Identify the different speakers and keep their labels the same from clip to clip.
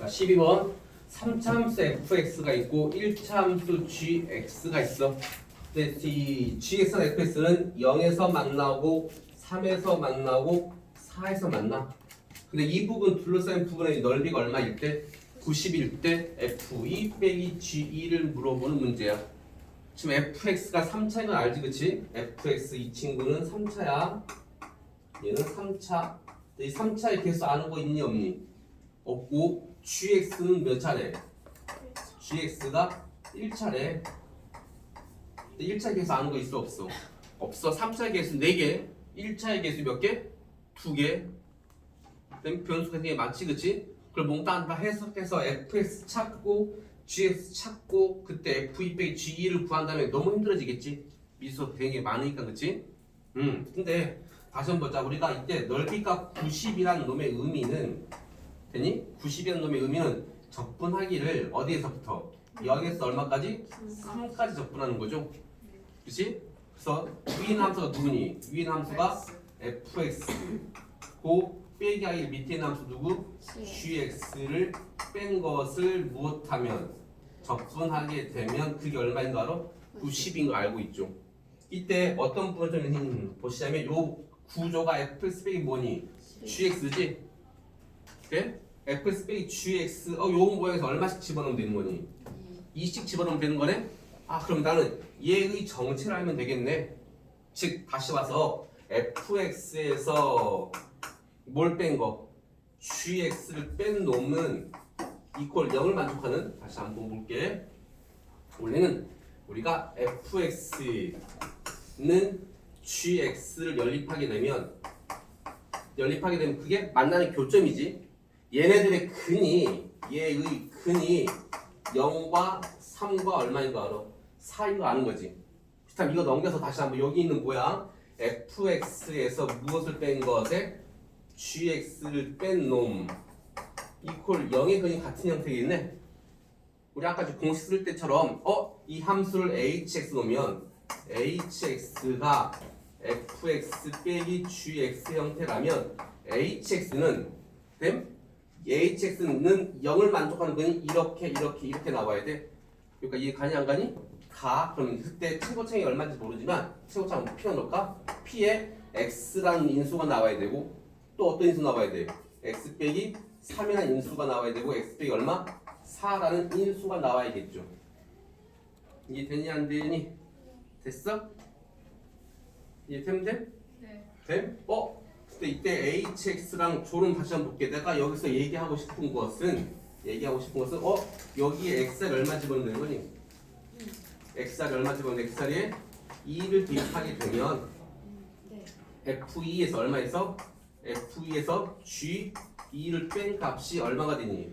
Speaker 1: 자, 12번 3차함수 fx가 있고 1차함수 gx가 있어. 근데 이 gx나 fx는 0에서 만나고 3에서 만나고 4에서 만나. 근데 이 부분 둘러싸인 부분의 넓이가 얼마일 때? 90일 때 f2 빼기 g2를 물어보는 문제야. 지금 fx가 3차인 건 알지 그치? fx 이 친구는 3차야. 얘는 3차. 이 3차의 개수 아는 거 있니 없니? 없고 gx는 몇 차례? gx가 1차례. 1차 개수 아는 거 있어 없어? 없어. 3차의 개수 4개. 1차의 개수 몇 개? 2개. 그다음에 변수가 되게 많지 그치? 그걸 몽땅 다 해석해서 fx 찾고 gx 찾고 그때 f2 빼기 g2를 구한 다음에 너무 힘들어지겠지? 미수 되게 많으니까 그치? 음 근데 다시 한번 보자 우리가 이때 넓이가 90이라는 놈의 의미는 되니? 90이라는 놈의 의미는 적분하기를 어디에서부터? 0에서 얼마까지? 3까지 적분하는 거죠 그치? 그래서 위인 함수가 누구니? 위인 함수가 fx 고 빼기 하기 밑에 있는 함수 누구? gx를 뺀 것을 무엇하면 적분하게 되면 그게 얼마인 거 알아? 90인 거 알고 있죠. 이때 어떤 부분을 좀 보시자면 요 구조가 fx 빼기 뭐니? gx지? 그래? fx 빼기 gx 어, 요 모양에서 얼마씩 집어넣으면 되는 거니? 2씩 집어넣으면 되는 거네? 아 그럼 나는 얘의 정체를 알면 되겠네. 즉 다시 와서 fx에서 뭘 뺀 거? gx를 뺀 놈은 이퀄 0을 만족하는 다시 한번 볼게. 원래는 우리가 fx는 gx를 연립하게 되면 연립하게 되면 그게 만나는 교점이지. 얘네들의 근이 얘의 근이 0과 3과 얼마인 거 알아? 4인 거 아는 거지. 그렇다면 이거 넘겨서 다시 한번 여기 있는 모양 fx에서 무엇을 뺀 것에 gx를 뺀 놈 이퀄 0의 근이 같은 형태겠네. 우리 아까 저 공식 쓸 때처럼 어? 이 함수를 hx 놓으면 hx가 fx 빼기 gx 형태라면 hx는 됨? Hx는 0을 만족하는 근이 이렇게 이렇게 이렇게 나와야 돼. 그러니까 이해 가니 안 가니? 가. 그럼 그때 최고창이 얼마인지 모르지만 최고창 P가 넣을까? P에 x라는 인수가 나와야 되고 또 어떤 인수 나와야 돼? x 빼기 3이라는 인수가 나와야 되고 x 빼기 얼마? 4라는 인수가 나와야겠죠. 이해 되니 안 되니? 됐어? 이해 되면 돼?
Speaker 2: 네.
Speaker 1: 됨? 어? 근데 이때 hx랑 조름 다시 한번 볼게. 내가 여기서 얘기하고 싶은 것은 얘기하고 싶은 것은 어? 여기에 x를 얼마 집어넣는 거니? x를 얼마 집어넣는 x자리에 2를 대입하게 되면
Speaker 2: 네.
Speaker 1: f2에서 얼마에서? f2에서 g2를 뺀 값이 얼마가 되니?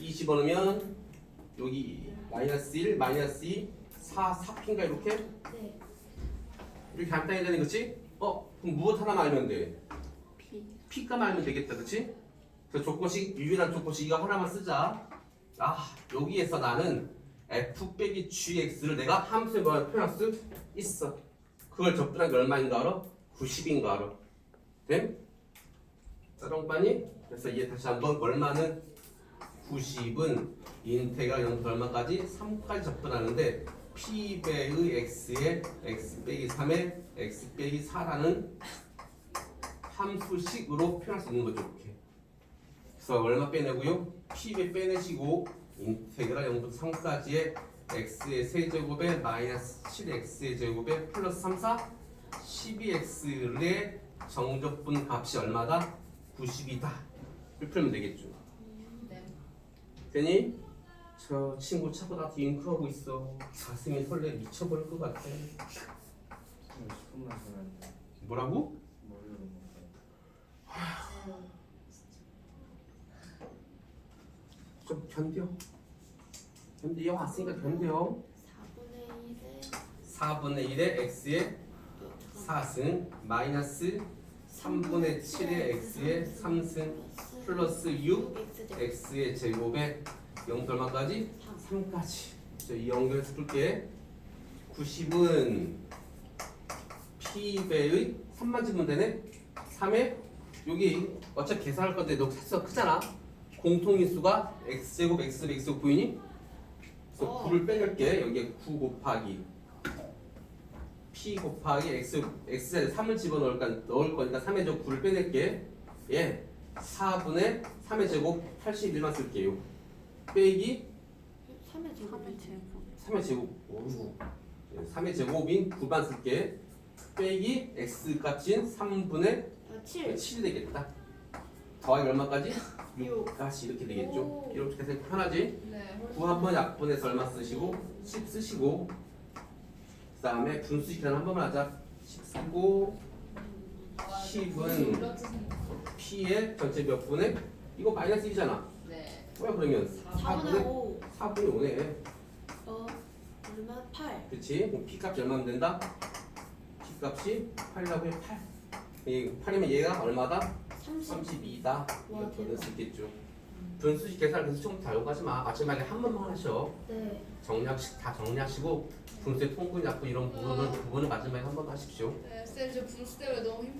Speaker 1: 2 집어넣으면 여기 마이너스 1, 마이너스 2, 4, 4pin가 이렇게?
Speaker 2: 네.
Speaker 1: 이렇게 간단히 되는 거지? 어? 그럼 무엇 하나만 알면 돼?
Speaker 2: P.
Speaker 1: P값만 알면 되겠다 그치? 그래서 조건식 유일한 조건식 이거 하나만 쓰자 아 여기에서 나는 f 빼기 gx를 내가 함수에 뭐라 표현할 수 있어 그걸 적분한 게 얼마인가 알아? 90인가 알아 됨? 짜롱빠니? 그래서 얘 다시 한번 얼마는 90은 인테그랄 0부터 얼마까지? 3까지 접근하는데 p배의 x에 x 빼기 3에 x 빼기 4라는 함수식으로 표현할 수 있는 거죠 이렇게 그래서 얼마 빼내고요? p배 빼내시고 인테그랄 0부터 3까지의 x의 세제곱에 마이너스 7x의 제곱에 플러스 3, 4 12x의 정적분 값이 얼마다? 90이다 이렇게 풀면 되겠죠
Speaker 2: 네.
Speaker 1: 되니? 저 친구 차고 나한테 윙크하고 있어 가슴이 설레 미쳐버릴 것 같아
Speaker 3: 10분만 전화했는데
Speaker 1: 뭐라고?
Speaker 3: 모르는 거
Speaker 1: 좀 견뎌. 견뎌. 얘 왔으니까 견뎌.
Speaker 2: 4분의 1에
Speaker 1: 4분의 1의 x의 4승 마이너스 3분의 7의 x의 3승 플러스 6 x의 제곱에 0 얼마까지? 3까지. 이 연결해서 풀게 90은 p배의 3만 집으면 되네. 3에 여기 어차피 계산할 건데 너 횟수가 크잖아 공통인수가 x제곱 x x 9이니? 그래서
Speaker 2: 어.
Speaker 1: 9를 빼낼게. 여기에 9 곱하기 p 곱하기 x x자리에 3을 집어넣을 거니까 넣을 거니까 3의 제곱 9를 빼낼게. 예. 4분의 3의 제곱 81만 쓸게요. 빼기
Speaker 2: 3의 제곱이
Speaker 1: 3의 제곱. 오. 3의 제곱인 9만 쓸게. 빼기 x 값인 3분의
Speaker 2: 아, 7
Speaker 1: 7이 되겠다 더하기 얼마까지?
Speaker 2: 육.
Speaker 1: 6까지 이렇게 되겠죠
Speaker 2: 오.
Speaker 1: 이렇게 해서 편하지?
Speaker 2: 네
Speaker 1: 9 한번 약분해서 얼마 쓰시고 10 쓰시고 그 다음에 분수 계산 한 번만 하자 10 쓰고 10은 p의 전체 몇 분의 이거 마이너스 1이잖아
Speaker 2: 네
Speaker 1: 뭐야 그러면
Speaker 2: 4분의
Speaker 1: 4분의
Speaker 2: 5
Speaker 1: 4분의 5네
Speaker 2: 어 얼마? 8
Speaker 1: 그치? 그럼 p 값이 얼마면 된다? p 값이 8이라고 해 8. 이 8이면 얘가 얼마다?
Speaker 2: 30
Speaker 1: 32다.
Speaker 2: 와,
Speaker 1: 이렇게
Speaker 2: 대박.
Speaker 1: 수 있겠죠. 분수식 계산 계속 처음부터 다려고 하지 마. 마지막에 한 번만 하셔.
Speaker 2: 네
Speaker 1: 정리하시, 다 정리하시고 분수의 통분 약분 이런 부분을 부분을 마지막에 한 번 하십시오.
Speaker 4: 네, 쌤, 저 분수 때문에 너무 힘